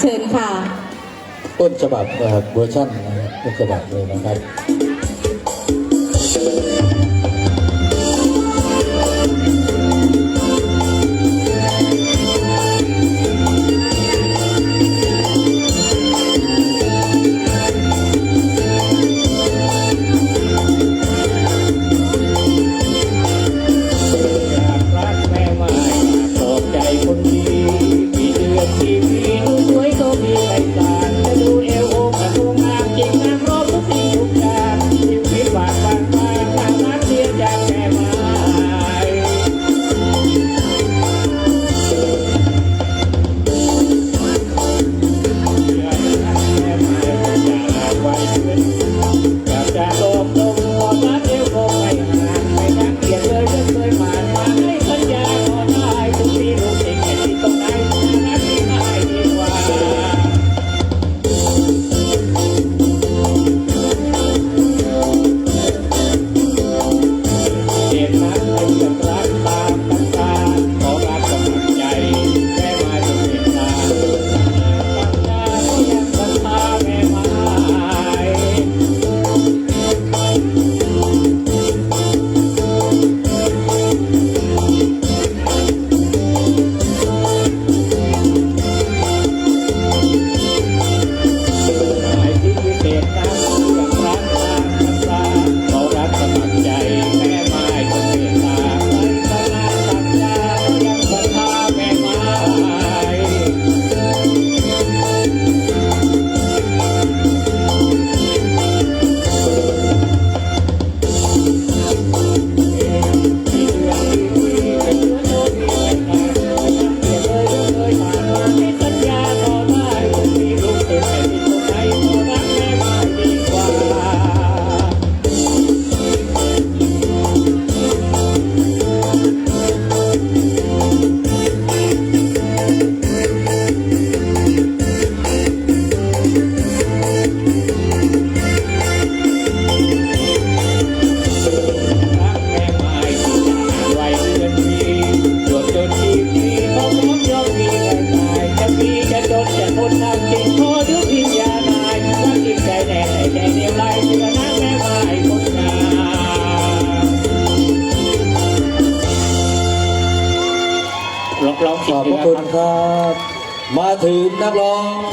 เชิญค่ะ ต้นฉบับเวอร์ชันต้นฉบับเลยนะครับ สักกิ่งโคดูพิจารณาสักกิ่งใจแดงแดงเดียวไหลเชื่อน้ำแม่ไม้คนงามลองลองขอบคุณครับ มาถึงนักร้อง